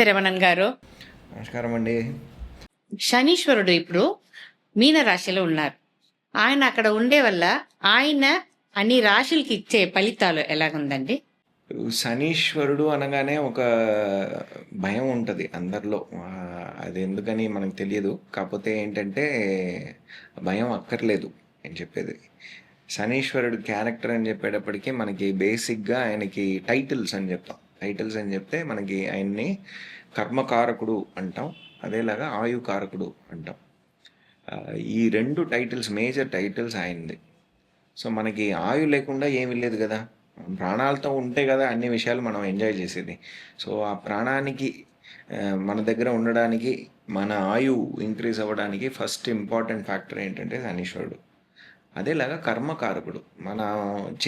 నమస్తే రమణన్ గారు. నమస్కారం అండి. శనీశ్వరుడు ఇప్పుడు మీన రాశిలో ఉన్నారు. ఆయన అక్కడ ఉండే వల్ల ఆయన అన్ని రాశులకి ఇచ్చే ఫలితాలు ఎలాగుందండి? శనీశ్వరుడు అనగానే ఒక భయం ఉంటుంది అందరిలో. అది ఎందుకని మనకు తెలియదు. కాకపోతే ఏంటంటే భయం అక్కర్లేదు నేను చెప్పేది. శనీశ్వరుడు క్యారెక్టర్ అని చెప్పేటప్పటికి మనకి బేసిక్గా ఆయనకి టైటిల్స్ అని చెప్తాం. టైటిల్స్ అని చెప్తే మనకి ఆయన్ని కర్మకారకుడు అంటాం అదేలాగా ఆయుకారకుడు అంటాం. ఈ రెండు టైటిల్స్ మేజర్ టైటిల్స్ ఆయనది. సో మనకి ఆయు లేకుండా ఏమీ లేదు కదా. ప్రాణాలతో ఉంటే కదా అన్ని విషయాలు మనం ఎంజాయ్ చేసేది. సో ఆ ప్రాణానికి మన దగ్గర ఉండడానికి మన ఆయు ఇంక్రీజ్ అవ్వడానికి ఫస్ట్ ఇంపార్టెంట్ ఫ్యాక్టర్ ఏంటంటే శనీశ్వరుడు. అదేలాగా కర్మకారకుడు. మన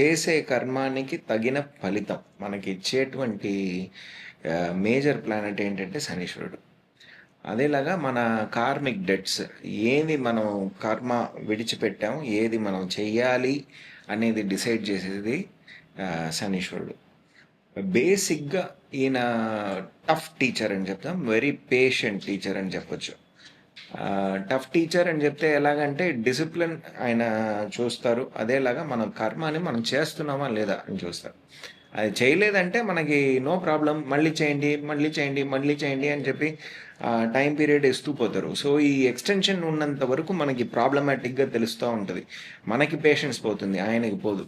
చేసే కర్మానికి తగిన ఫలితం మనకి ఇచ్చేటువంటి మేజర్ ప్లానెట్ ఏంటంటే శనీశ్వరుడు. అదేలాగా మన కార్మిక్ డెట్స్ ఏది మనం కర్మ విడిచిపెట్టాం ఏది మనం చెయ్యాలి అనేది డిసైడ్ చేసేది శనీశ్వరుడు. బేసిక్గా ఈయన టఫ్ టీచర్ అని చెప్తాం వెరీ పేషెంట్ టీచర్ అని చెప్పొచ్చు. టఫ్ టీచర్ అని చెప్తే ఎలాగంటే డిసిప్లిన్ ఆయన చూస్తారు అదేలాగా మన కర్మాని మనం చేస్తున్నామా లేదా అని చూస్తారు. అది చేయలేదంటే మనకి నో ప్రాబ్లం మళ్ళీ చేయండి మళ్ళీ చేయండి మళ్ళీ చేయండి అని చెప్పి టైం పీరియడ్ ఇస్తూ పోతారు. సో ఈ ఎక్స్టెన్షన్ ఉన్నంత వరకు మనకి ప్రాబ్లమాటిక్గా తెలుస్తూ ఉంటుంది. మనకి పేషెన్స్ పోతుంది ఆయనకి పోదు.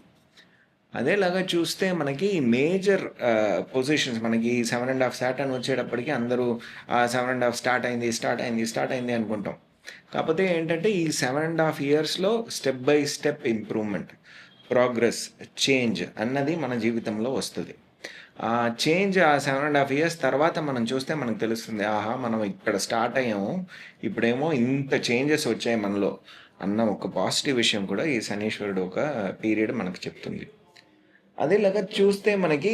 అదేలాగా చూస్తే మనకి మేజర్ పొజిషన్స్ మనకి సెవెన్ అండ్ హాఫ్ స్టార్ట్ అని వచ్చేటప్పటికి అందరూ సెవెన్ అండ్ హాఫ్ స్టార్ట్ అయింది స్టార్ట్ అయింది స్టార్ట్ అయింది అనుకుంటాం. కాకపోతే ఏంటంటే ఈ సెవెన్ అండ్ హాఫ్ ఇయర్స్లో step by step improvement. Progress change అన్నది మన జీవితంలో వస్తుంది. ఆ చేంజ్ ఆ సెవెన్ అండ్ హాఫ్ ఇయర్స్ తర్వాత మనం చూస్తే మనకు తెలుస్తుంది ఆహా మనం ఇక్కడ స్టార్ట్ అయ్యాము ఇప్పుడేమో ఇంత చేంజెస్ వచ్చాయి మనలో అన్న ఒక పాజిటివ్ విషయం కూడా ఈ శనీశ్వరుడు ఒక పీరియడ్ మనకు చెప్తుంది. అదేలాగా చూస్తే మనకి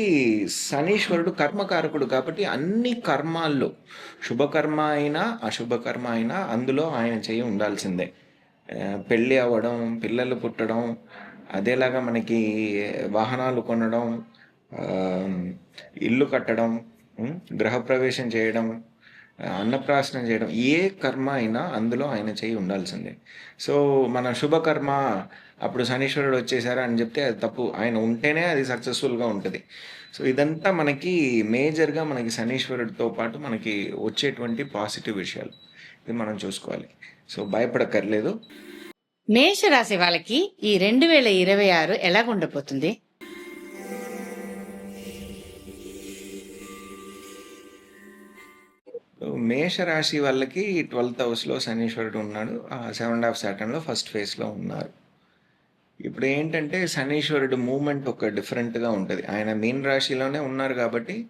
శనీశ్వరుడు కర్మకారకుడు కాబట్టి అన్ని కర్మాల్లో శుభకర్మ అయినా అశుభకర్మ అయినా అందులో ఆయన చేయి ఉండాల్సిందే. పెళ్ళి అవ్వడం పిల్లలు పుట్టడం అదేలాగా మనకి వాహనాలు కొనడం ఇల్లు కట్టడం గృహప్రవేశం చేయడం అన్నప్రాసనం చేయడం ఏ కర్మ అయినా అందులో ఆయన చేయి ఉండాల్సిందే. సో మన శుభకర్మ అప్పుడు శనీశ్వరుడు వచ్చేసారా అని చెప్తే అది తప్పు. ఆయన ఉంటేనే అది సక్సెస్ఫుల్గా ఉంటుంది. సో ఇదంతా మనకి మేజర్గా మనకి శనీశ్వరుడితో పాటు మనకి వచ్చేటువంటి పాజిటివ్ విషయాలు. ఇది మనం చూసుకోవాలి. సో భయపడక్కర్లేదు. మేషరాశి వాళ్ళకి ఈ రెండు వేల ఇరవై ఆరు ఎలాగుండబోతుంది మేషరాశి వాళ్ళకి ట్వెల్త్ హౌస్లో శనీశ్వరుడు ఉన్నాడు. సెవెన్ అండ్ హాఫ్ సాటన్లో ఫస్ట్ ఫేజ్లో ఉన్నారు. ఇప్పుడు ఏంటంటే శనీశ్వరుడు మూమెంట్ ఒక డిఫరెంట్గా ఉంటుంది. ఆయన మీన రాశిలోనే ఉన్నారు కాబట్టి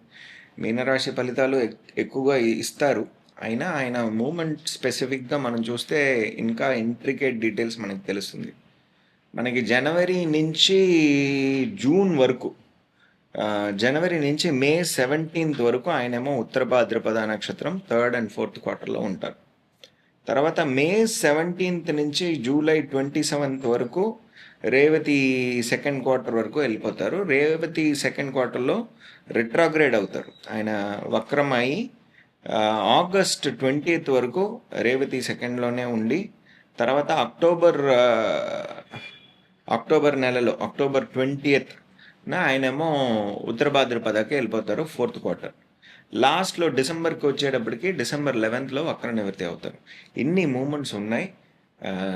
మీనరాశి ఫలితాలు ఎక్- ఎక్కువగా ఇస్తారు. అయినా ఆయన మూమెంట్ స్పెసిఫిక్గా మనం చూస్తే ఇంకా ఇంట్రికేట్ డీటెయిల్స్ మనకి తెలుస్తుంది. మనకి జనవరి నుంచి జూన్ వరకు జనవరి నుంచి మే సెవెంటీన్త్ వరకు ఆయనేమో ఉత్తర భాద్రపద నక్షత్రం థర్డ్ అండ్ ఫోర్త్ క్వార్టర్లో ఉంటారు. తర్వాత మే సెవెంటీన్త్ నుంచి జూలై ట్వంటీ సెవెంత్ వరకు రేవతి సెకండ్ క్వార్టర్ వరకు వెళ్ళిపోతారు. రేవతి సెకండ్ క్వార్టర్లో రిట్రాగ్రేడ్ అవుతారు. ఆయన వక్రం అయి ఆగస్ట్ ట్వంటీత్ వరకు రేవతి సెకండ్లోనే ఉండి తర్వాత అక్టోబర్ అక్టోబర్ నెలలో అక్టోబర్ ట్వంటీయత్ ఆయనేమో ఉత్తరభాద్రపదకి వెళ్ళిపోతారు ఫోర్త్ క్వార్టర్. లాస్ట్లో డిసెంబర్కి వచ్చేటప్పటికి డిసెంబర్ లెవెన్త్లో వక్ర నివృత్తి అవుతారు. ఇన్ని మూమెంట్స్ ఉన్నాయి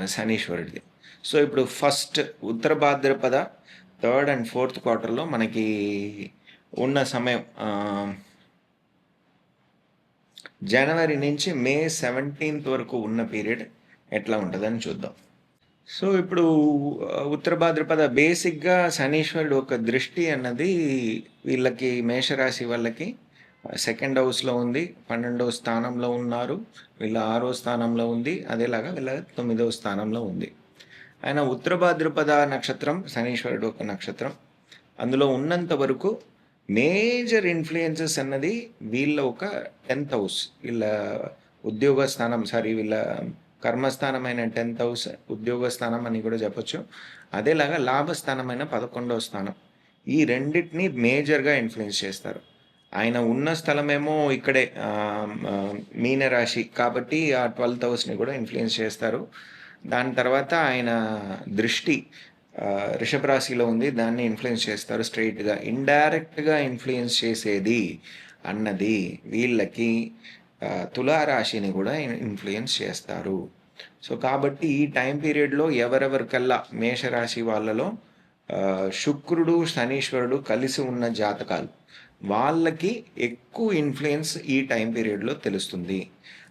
శనీశ్వరుడిది. సో ఇప్పుడు first Uttarabhadrapada third and fourth క్వార్టర్లో మనకి ఉన్న సమయం జనవరి నుంచి మే సెవెంటీన్త్ వరకు ఉన్న పీరియడ్ ఎట్లా ఉంటుందని చూద్దాం. సో ఇప్పుడు ఉత్తర భాద్రపద బేసిక్గా శనీశ్వరుడు ఒక దృష్టి అన్నది వీళ్ళకి మేషరాశి వాళ్ళకి సెకండ్ హౌస్లో ఉంది పన్నెండవ స్థానంలో ఉన్నారు వీళ్ళ ఆరో స్థానంలో ఉంది అదేలాగా వీళ్ళ తొమ్మిదవ స్థానంలో ఉంది. ఆయన ఉత్తర భాద్రపద నక్షత్రం శనీశ్వరుడు ఒక నక్షత్రం. అందులో ఉన్నంత వరకు మేజర్ ఇన్ఫ్లుయెన్సెస్ అన్నది వీళ్ళ ఒక టెన్త్ హౌస్. వీళ్ళ ఉద్యోగ స్థానం సారీ వీళ్ళ కర్మస్థానమైన టెన్త్ హౌస్ ఉద్యోగ స్థానం అని కూడా చెప్పొచ్చు. అదేలాగా లాభస్థానమైన పదకొండవ స్థానం. ఈ రెండింటిని మేజర్గా ఇన్ఫ్లుయెన్స్ చేస్తారు. ఆయన ఉన్న స్థలమేమో ఇక్కడే మీనరాశి కాబట్టి ఆ ట్వెల్త్ హౌస్ని కూడా ఇన్ఫ్లుయెన్స్ చేస్తారు. దాని తర్వాత ఆయన దృష్టి రిషభ రాశిలో ఉంది దాన్ని ఇన్ఫ్లుయెన్స్ చేస్తారు స్ట్రైట్గా ఇండైరెక్ట్గా ఇన్ఫ్లుయెన్స్ చేసేది అన్నది వీళ్ళకి తులారాశిని కూడా ఇన్ఫ్లుయెన్స్ చేస్తారు. సో కాబట్టి ఈ టైం పీరియడ్లో ఎవరెవరికల్లా మేషరాశి వాళ్ళలో శుక్రుడు శనీశ్వరుడు కలిసి ఉన్న జాతకాలు వాళ్ళకి ఎక్కువ ఇన్ఫ్లుయెన్స్ ఈ టైం పీరియడ్లో తెలుస్తుంది.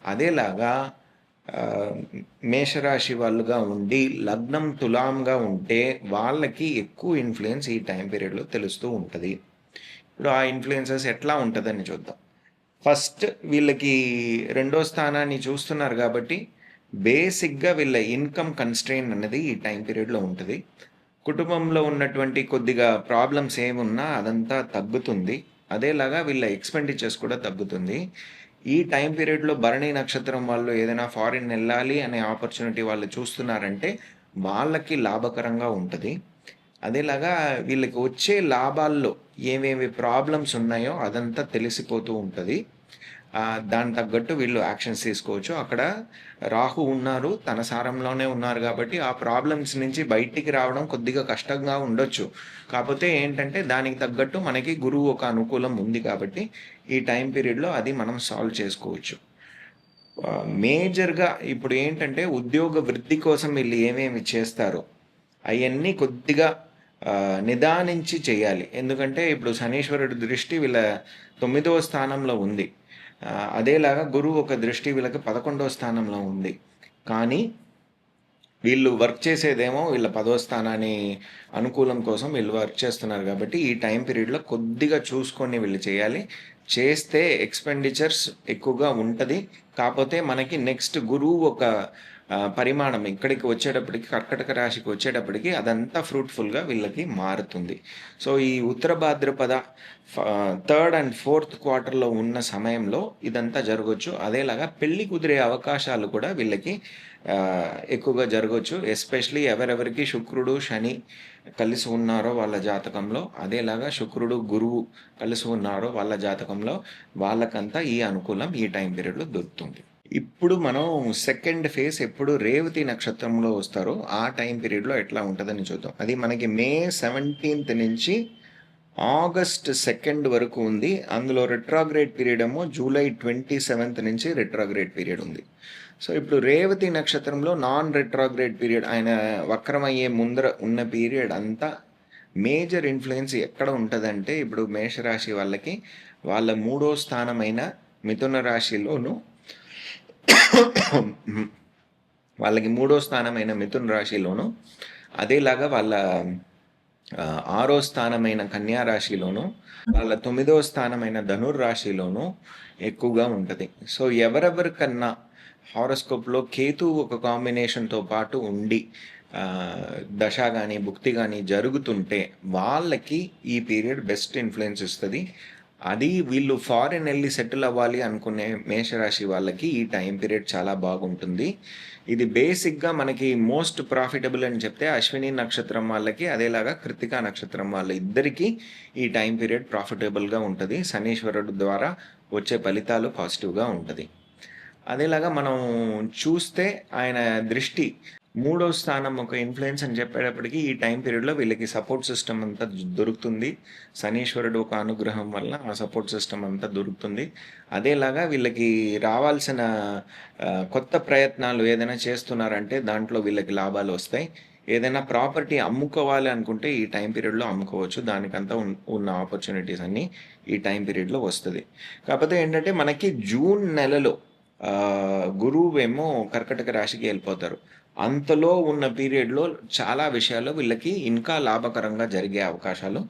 అదేలాగా మేషరాశి వాళ్ళుగా ఉండి లగ్నం తులాంగా ఉంటే వాళ్ళకి ఎక్కువ ఇన్ఫ్లుయెన్స్ ఈ టైం పీరియడ్లో తెలుస్తూ ఉంటుంది. ఇప్పుడు ఆ ఇన్ఫ్లుయెన్సెస్ ఎట్లా ఉంటుందని చూద్దాం. ఫస్ట్ వీళ్ళకి రెండో స్థానాన్ని చూస్తున్నారు కాబట్టి బేసిక్గా వీళ్ళ ఇన్కమ్ కన్స్ట్రెయిన్ అనేది ఈ టైం పీరియడ్లో ఉంటుంది. కుటుంబంలో ఉన్నటువంటి కొద్దిగా ప్రాబ్లమ్స్ ఏమున్నా అదంతా తగ్గుతుంది. అదేలాగా వీళ్ళ ఎక్స్పెండిచర్స్ కూడా తగ్గుతుంది. ఈ టైం పీరియడ్లో భరణి నక్షత్రం వాళ్ళు ఏదైనా ఫారిన్ వెళ్ళాలి అనే ఆపర్చునిటీ వాళ్ళు చూస్తున్నారంటే వాళ్ళకి లాభకరంగా ఉంటుంది. అదేలాగా వీళ్ళకి వచ్చే లాభాల్లో ఏమేమి ప్రాబ్లమ్స్ ఉన్నాయో అదంతా తెలిసిపోతూ ఉంటుంది. దాని తగ్గట్టు వీళ్ళు యాక్షన్స్ తీసుకోవచ్చు. అక్కడ రాహు ఉన్నారు తన సారంలోనే ఉన్నారు కాబట్టి ఆ ప్రాబ్లమ్స్ నుంచి బయటికి రావడం కొద్దిగా కష్టంగా ఉండొచ్చు. కాకపోతే ఏంటంటే దానికి తగ్గట్టు మనకి గురువు ఒక అనుకూలం ఉంది కాబట్టి ఈ టైం పీరియడ్లో అది మనం సాల్వ్ చేసుకోవచ్చు. మేజర్గా ఇప్పుడు ఏంటంటే ఉద్యోగ వృద్ధి కోసం వీళ్ళు ఏమేమి చేస్తారో అవన్నీ కొద్దిగా నిదానించి చేయాలి. ఎందుకంటే ఇప్పుడు శనీశ్వరుడి దృష్టి వీళ్ళ తొమ్మిదవ స్థానంలో ఉంది. అదేలాగా గురువు ఒక దృష్టి వీళ్ళకి పదకొండవ స్థానంలో ఉంది. కానీ వీళ్ళు వర్క్ చేసేదేమో వీళ్ళ పదవ స్థానాన్ని అనుకూలం కోసం వీళ్ళు వర్క్ చేస్తున్నారు కాబట్టి ఈ టైం పీరియడ్లో కొద్దిగా చూసుకొని వీళ్ళు చేయాలి. చేస్తే ఎక్స్పెండిచర్స్ ఎక్కువగా ఉంటుంది. కాకపోతే మనకి నెక్స్ట్ గురువు ఒక పరిమాణం ఇక్కడికి వచ్చేటప్పటికి కర్కటక రాశికి వచ్చేటప్పటికి అదంతా ఫ్రూట్ఫుల్గా వీళ్ళకి మారుతుంది. సో ఈ Uttara Bhadrapada third and fourth క్వార్టర్లో ఉన్న సమయంలో ఇదంతా జరగవచ్చు అదేలాగా పెళ్ళి కుదిరే అవకాశాలు కూడా వీళ్ళకి ఎక్కువగా జరగవచ్చు ఎస్పెషలీ ఎవరెవరికి శుక్రుడు శని కలిసి ఉన్నారో వాళ్ళ జాతకంలో అదేలాగా శుక్రుడు గురువు కలిసి ఉన్నారో వాళ్ళ జాతకంలో వాళ్ళకంతా ఈ అనుకూలం ఈ టైం పీరియడ్లో దొరుకుతుంది. ఇప్పుడు మనం సెకండ్ ఫేజ్ ఎప్పుడు రేవతి నక్షత్రంలో వస్తారో ఆ టైం పీరియడ్లో ఎట్లా ఉంటుందని చూద్దాం. అది మనకి మే సెవెంటీన్త్ నుంచి ఆగస్ట్ సెకండ్ వరకు ఉంది. అందులో రిట్రాగ్రేట్ పీరియడ్ ఏమో జూలై ట్వంటీ సెవెంత్ నుంచి రిట్రాగ్రేట్ పీరియడ్ ఉంది. సో ఇప్పుడు రేవతి నక్షత్రంలో నాన్ రిట్రాగ్రేట్ పీరియడ్ ఆయన వక్రమయ్యే ముందర ఉన్న పీరియడ్ అంతా మేజర్ ఇన్ఫ్లుయెన్స్ ఎక్కడ ఉంటుందంటే ఇప్పుడు మేషరాశి వాళ్ళకి వాళ్ళ మూడో స్థానమైన మిథున రాశిలోను వాళ్ళకి మూడో స్థానమైన మిథున రాశిలోను అదేలాగా వాళ్ళ ఆరో స్థానమైన కన్యా రాశిలోను వాళ్ళ తొమ్మిదో స్థానమైన ధనుర్ రాశిలోను ఎక్కువగా ఉంటుంది. సో ఎవరెవరికన్నా హారోస్కోప్లో కేతు ఒక కాంబినేషన్తో పాటు ఉండి దశ కానీ భుక్తి కానీ జరుగుతుంటే వాళ్ళకి ఈ పీరియడ్ బెస్ట్ ఇన్ఫ్లుయెన్స్ ఇస్తుంది. అది వీళ్ళు ఫారిన్ వెళ్ళి సెటిల్ అవ్వాలి అనుకునే మేషరాశి వాళ్ళకి ఈ టైం పీరియడ్ చాలా బాగుంటుంది. ఇది బేసిక్గా మనకి మోస్ట్ ప్రాఫిటబుల్ అని చెప్తే అశ్విని నక్షత్రం వాళ్ళకి అదేలాగా కృతికా నక్షత్రం వాళ్ళ ఇద్దరికీ ఈ టైం పీరియడ్ ప్రాఫిటబుల్గా ఉంటుంది. శనీశ్వరుడు ద్వారా వచ్చే ఫలితాలు పాజిటివ్గా ఉంటుంది. అదేలాగా మనం చూస్తే ఆయన దృష్టి మూడో స్థానం ఒక ఇన్ఫ్లుయెన్స్ అని చెప్పేటప్పటికి ఈ టైం పీరియడ్లో వీళ్ళకి సపోర్ట్ సిస్టమ్ అంతా దొరుకుతుంది. శనీశ్వరుడు ఒక అనుగ్రహం వల్ల ఆ సపోర్ట్ సిస్టమ్ అంతా దొరుకుతుంది. అదేలాగా వీళ్ళకి రావాల్సిన కొత్త ప్రయత్నాలు ఏదైనా చేస్తున్నారంటే దాంట్లో వీళ్ళకి లాభాలు వస్తాయి. ఏదైనా ప్రాపర్టీ అమ్ముకోవాలి అనుకుంటే ఈ టైం పీరియడ్లో అమ్ముకోవచ్చు. దానికంతా ఉన్న ఆపర్చునిటీస్ అన్నీ ఈ టైం పీరియడ్లో వస్తుంది. కాకపోతే ఏంటంటే మనకి జూన్ నెలలో గురువు ఏమో కర్కటక రాశికి వెళ్ళిపోతారు. అంతలో ఉన్న పీరియడ్లో చాలా విషయాల్లో వీళ్ళకి ఇంకా లాభకరంగా జరిగే అవకాశాలు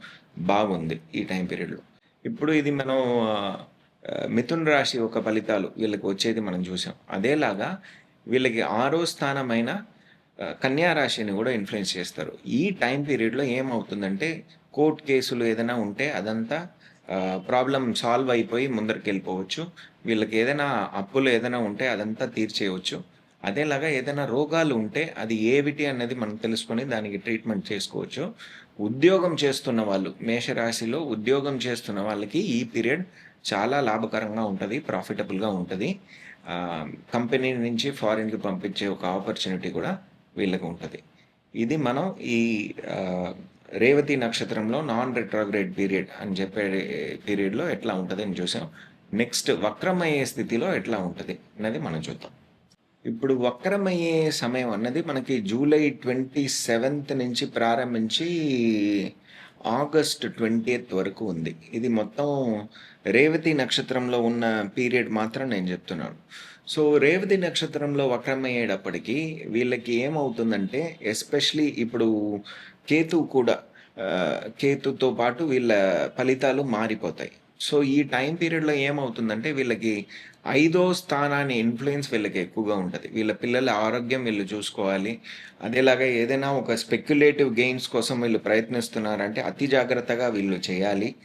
బాగుంది ఈ టైం పీరియడ్లో. ఇప్పుడు ఇది మనం మిథున్ రాశి ఒక ఫలితాలు వీళ్ళకి వచ్చేది మనం చూసాం. అదేలాగా వీళ్ళకి ఆరో స్థానమైన కన్యా రాశిని కూడా ఇన్ఫ్లుయెన్స్ చేస్తారు. ఈ టైం పీరియడ్లో ఏమవుతుందంటే కోర్ట్ కేసులు ఏదైనా ఉంటే అదంతా ప్రాబ్లం సాల్వ్ అయిపోయి ముందరికి వెళ్ళిపోవచ్చు వీళ్ళకి ఏదైనా అప్పులు ఏదైనా ఉంటే అదంతా తీర్చేయవచ్చు అదేలాగా ఏదైనా రోగాలు ఉంటే అది ఏవిటి అన్నది మనం తెలుసుకొని దానికి ట్రీట్మెంట్ చేసుకోవచ్చు. ఉద్యోగం చేస్తున్న వాళ్ళు మేషరాశిలో ఉద్యోగం చేస్తున్న వాళ్ళకి ఈ పీరియడ్ చాలా లాభకరంగా ఉంటుంది ప్రాఫిటబుల్గా ఉంటుంది. కంపెనీ నుంచి ఫారిన్కి పంపించే ఒక ఆపర్చునిటీ కూడా వీళ్ళకి ఉంటుంది. ఇది మనం ఈ రేవతి నక్షత్రంలో నాన్ రెట్రోగ్రేడ్ పీరియడ్ అని చెప్పే పీరియడ్లో ఎట్లా ఉంటుంది అని చూసాం. నెక్స్ట్ వక్రమయ్యే స్థితిలో ఎట్లా ఉంటుంది అనేది మనం చూద్దాం. ఇప్పుడు వక్రమయ్యే సమయం అన్నది మనకి జూలై ట్వంటీ సెవెంత్ నుంచి ప్రారంభించి ఆగస్ట్ ట్వంటీయత్ వరకు ఉంది. ఇది మొత్తం రేవతి నక్షత్రంలో ఉన్న పీరియడ్ మాత్రం నేను చెప్తున్నాను. సో రేవతి నక్షత్రంలో వక్రమయ్యేటప్పటికీ వీళ్ళకి ఏమవుతుందంటే ఎస్పెషలీ ఇప్పుడు కేతు కూడా కేతుతో పాటు వీళ్ళ ఫలితాలు మారిపోతాయి. సో ఈ టైం పీరియడ్లో ఏమవుతుందంటే వీళ్ళకి ఐదో స్థానాన్ని ఇన్ఫ్లుయెన్స్ వీళ్ళకి ఎక్కువగా ఉంటుంది. వీళ్ళ పిల్లల ఆరోగ్యం వీళ్ళు చూసుకోవాలి. అదేలాగా ఏదైనా ఒక స్పెక్యులేటివ్ గెయిన్స్ కోసం వీళ్ళు ప్రయత్నిస్తున్నారంటే అతి జాగ్రత్తగా వీళ్ళు చేయాలి.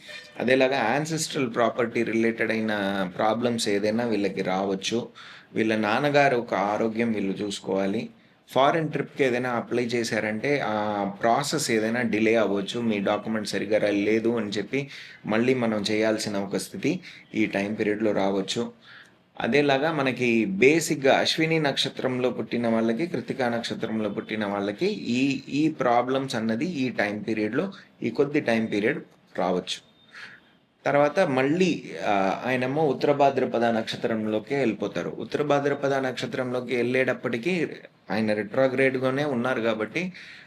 అదేలాగా యాన్సిస్ట్రల్ ప్రాపర్టీ రిలేటెడ్ అయిన ప్రాబ్లమ్స్ ఏదైనా వీళ్ళకి రావచ్చు. వీళ్ళ నాన్నగారు ఒక ఆరోగ్యం వీళ్ళు చూసుకోవాలి. ఫారిన్ ట్రిప్కి ఏదైనా అప్లై చేశారంటే ఆ ప్రాసెస్ ఏదైనా డిలే అవ్వచ్చు. మీ డాక్యుమెంట్ సరిగ్గా లేదు అని చెప్పి మళ్ళీ మనం చేయాల్సిన ఒక స్థితి ఈ టైం పీరియడ్లో రావచ్చు. అదేలాగా మనకి బేసిక్గా అశ్విని నక్షత్రంలో పుట్టిన వాళ్ళకి కృతికా నక్షత్రంలో పుట్టిన వాళ్ళకి ఈ ఈ ప్రాబ్లమ్స్ అన్నది ఈ టైం పీరియడ్లో ఈ కొద్ది టైం పీరియడ్ రావచ్చు. తర్వాత మళ్ళీ ఆయనేమో ఉత్తర భాద్రపద నక్షత్రంలోకి వెళ్ళిపోతారు. ఉత్తర భాద్రపద నక్షత్రంలోకి వెళ్ళేటప్పటికీ ఆయన రిట్రోగ్రేడ్గానే ఉన్నారు కాబట్టి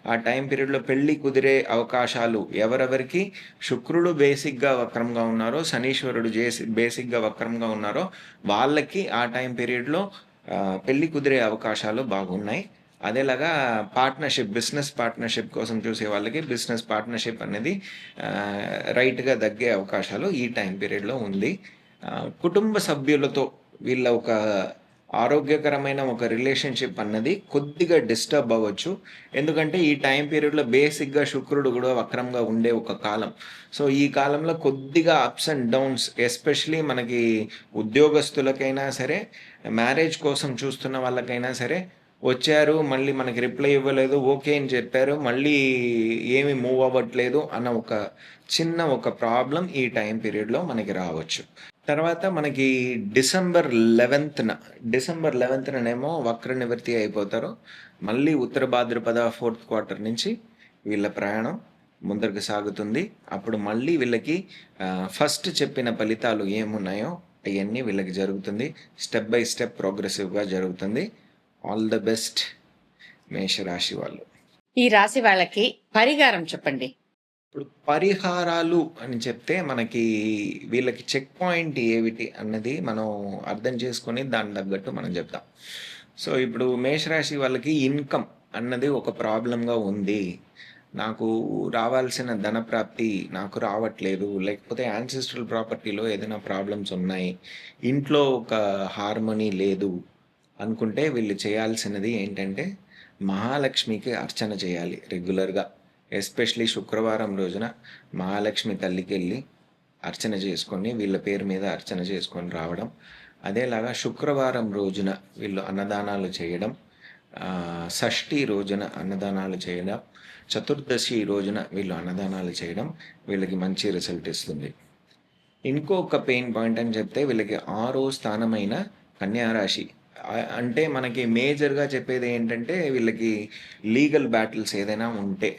ఆ టైం పీరియడ్లో పెళ్ళి కుదిరే అవకాశాలు ఎవరెవరికి శుక్రుడు బేసిక్గా వక్రంగా ఉన్నారో శనీశ్వరుడు చేసి బేసిక్గా వక్రంగా ఉన్నారో వాళ్ళకి ఆ టైం పీరియడ్లో పెళ్ళి కుదిరే అవకాశాలు బాగున్నాయి. అదేలాగా పార్ట్నర్షిప్ బిజినెస్ పార్ట్నర్షిప్ కోసం చూసే వాళ్ళకి బిజినెస్ పార్ట్నర్షిప్ అనేది రైట్గా తగ్గే అవకాశాలు ఈ టైం పీరియడ్లో ఉంది. కుటుంబ సభ్యులతో వీళ్ళ ఒక ఆరోగ్యకరమైన ఒక రిలేషన్షిప్ అన్నది కొద్దిగా డిస్టర్బ్ అవ్వచ్చు. ఎందుకంటే ఈ టైం పీరియడ్లో బేసిక్గా శుక్రుడు కూడా వక్రంగా ఉండే ఒక కాలం. సో ఈ కాలంలో కొద్దిగా అప్స్ అండ్ డౌన్స్ ఎస్పెషలీ మనకి ఉద్యోగస్తులకైనా సరే మ్యారేజ్ కోసం చూస్తున్న వాళ్ళకైనా సరే వచ్చారు మళ్ళీ మనకి రిప్లై ఇవ్వలేదు ఓకే అని చెప్పారు మళ్ళీ ఏమి మూవ్ అవ్వట్లేదు అన్న ఒక చిన్న ఒక ప్రాబ్లం ఈ టైం పీరియడ్లో మనకి రావచ్చు. తర్వాత మనకి డిసెంబర్ లెవెన్త్న డిసెంబర్ లెవెన్త్నేమో వక్ర నివృత్తి అయిపోతారు. మళ్ళీ ఉత్తర భాద్రపద ఫోర్త్ క్వార్టర్ నుంచి వీళ్ళ ప్రయాణం ముందరకు సాగుతుంది. అప్పుడు మళ్ళీ వీళ్ళకి ఫస్ట్ చెప్పిన ఫలితాలు ఏమున్నాయో అవన్నీ వీళ్ళకి జరుగుతుంది. స్టెప్ బై స్టెప్ ప్రోగ్రెసివ్గా జరుగుతుంది. ఆల్ ద బెస్ట్ మేషరాశి వాళ్ళు. ఈ రాశి వాళ్ళకి పరిహారం చెప్పండి. ఇప్పుడు పరిహారాలు అని చెప్తే మనకి వీళ్ళకి చెక్ పాయింట్ ఏమిటి అన్నది మనం అర్థం చేసుకొని దాని తగ్గట్టు మనం చెప్తాం. సో ఇప్పుడు మేషరాశి వాళ్ళకి ఇన్కమ్ అన్నది ఒక ప్రాబ్లంగా ఉంది. నాకు రావాల్సిన ధన ప్రాప్తి నాకు రావట్లేదు. లేకపోతే యాన్సిస్ట్రల్ ప్రాపర్టీలో ఏదైనా ప్రాబ్లమ్స్ ఉన్నాయి. ఇంట్లో ఒక హార్మోనీ లేదు. అనుకుంటే వీళ్ళు చేయాల్సినది ఏంటంటే మహాలక్ష్మికి అర్చన చేయాలి రెగ్యులర్గా ఎస్పెషలీ శుక్రవారం రోజున మహాలక్ష్మి తల్లికి వెళ్ళి అర్చన చేసుకొని వీళ్ళ పేరు మీద అర్చన చేసుకొని రావడం. అదేలాగా శుక్రవారం రోజున వీళ్ళు అన్నదానాలు చేయడం. షష్ఠి రోజున అన్నదానాలు చేయడం. చతుర్దశి రోజున వీళ్ళు అన్నదానాలు చేయడం. వీళ్ళకి మంచి రిజల్ట్ ఇస్తుంది. ఇంకొక పెయిన్ పాయింట్ అని చెప్తే వీళ్ళకి ఆరో స్థానమైన కన్యారాశి అంటే మనకి మేజర్గా చెప్పేది ఏంటంటే వీళ్ళకి లీగల్ బ్యాటిల్స్ ఏదైనా ఉంటే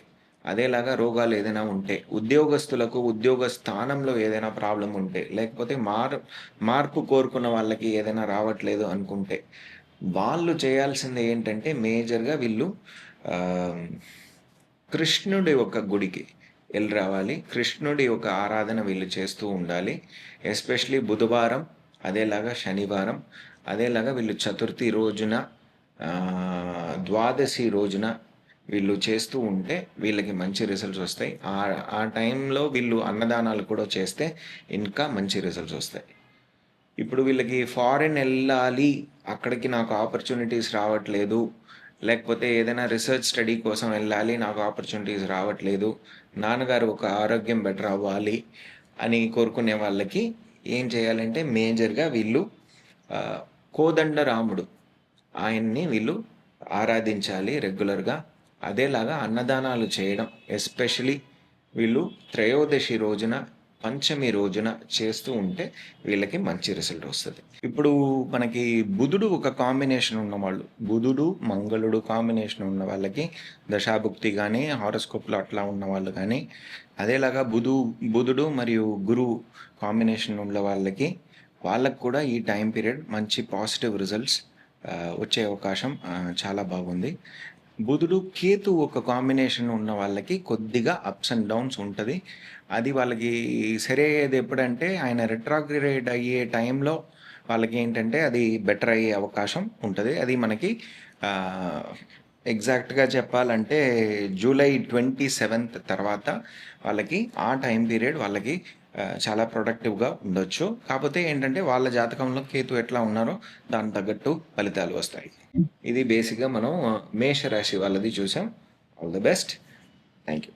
అదేలాగా రోగాలు ఏదైనా ఉంటే ఉద్యోగస్తులకు ఉద్యోగ స్థానంలో ఏదైనా ప్రాబ్లం ఉంటే లేకపోతే మార్ మార్పు కోరుకున్న వాళ్ళకి ఏదైనా రావట్లేదు అనుకుంటే వాళ్ళు చేయాల్సింది ఏంటంటే మేజర్గా వీళ్ళు కృష్ణుడి ఒక గుడికి వెళ్ళి రావాలి. కృష్ణుడి ఒక ఆరాధన వీళ్ళు చేస్తూ ఉండాలి. ఎస్పెషలీ బుధవారం అదేలాగా శనివారం అదేలాగా వీళ్ళు చతుర్థి రోజున ద్వాదశి రోజున వీళ్ళు చేస్తూ ఉంటే వీళ్ళకి మంచి రిజల్ట్స్ వస్తాయి. ఆ ఆ టైంలో వీళ్ళు అన్నదానాలు కూడా చేస్తే ఇంకా మంచి రిజల్ట్స్ వస్తాయి. ఇప్పుడు వీళ్ళకి ఫారిన్ వెళ్ళాలి అక్కడికి నాకు ఆపర్చునిటీస్ రావట్లేదు లేకపోతే ఏదైనా రీసెర్చ్ స్టడీ కోసం వెళ్ళాలి నాకు ఆపర్చునిటీస్ రావట్లేదు నాన్నగారు ఒక ఆరోగ్యం బెటర్ అవ్వాలి అని కోరుకునే వాళ్ళకి ఏం చేయాలంటే మేజర్గా వీళ్ళు కోదండరాముడు. రాముడు ఆయన్ని వీళ్ళు ఆరాధించాలి రెగ్యులర్గా. అదేలాగా అన్నదానాలు చేయడం ఎస్పెషలీ వీళ్ళు త్రయోదశి రోజున పంచమి రోజున చేస్తూ ఉంటే వీళ్ళకి మంచి రిజల్ట్ వస్తుంది. ఇప్పుడు మనకి బుధుడు ఒక కాంబినేషన్ ఉన్నవాళ్ళు. బుధుడు మంగళుడు కాంబినేషన్ ఉన్న వాళ్ళకి దశాభుక్తి కానీ హారోస్కోప్లో అట్లా ఉన్న వాళ్ళు కానీ అదేలాగా బుధు బుధుడు మరియు గురువు కాంబినేషన్ ఉన్న వాళ్ళకి వాళ్ళకు కూడా ఈ టైం పీరియడ్ మంచి పాజిటివ్ రిజల్ట్స్ వచ్చే అవకాశం చాలా బాగుంది. బుధుడు కేతు ఒక కాంబినేషన్ ఉన్న వాళ్ళకి కొద్దిగా అప్స్ అండ్ డౌన్స్ ఉంటుంది. అది వాళ్ళకి సరే అయ్యేది ఎప్పుడంటే ఆయన రిట్రాగ్రేడ్ అయ్యే టైంలో వాళ్ళకి ఏంటంటే అది బెటర్ అయ్యే అవకాశం ఉంటుంది. అది మనకి ఎగ్జాక్ట్గా చెప్పాలంటే జూలై ట్వంటీ సెవెంత్ తర్వాత వాళ్ళకి ఆ టైం పీరియడ్ వాళ్ళకి చాలా ప్రొడక్టివ్గా ఉండొచ్చు. కాకపోతే ఏంటంటే వాళ్ళ జాతకంలో కేతు ఎట్లా ఉన్నారో దాని తగ్గట్టు ఫలితాలు వస్తాయి. ఇది బేసిక్గా మనం మేష రాశి వాళ్ళది చూసాం. All the best thank you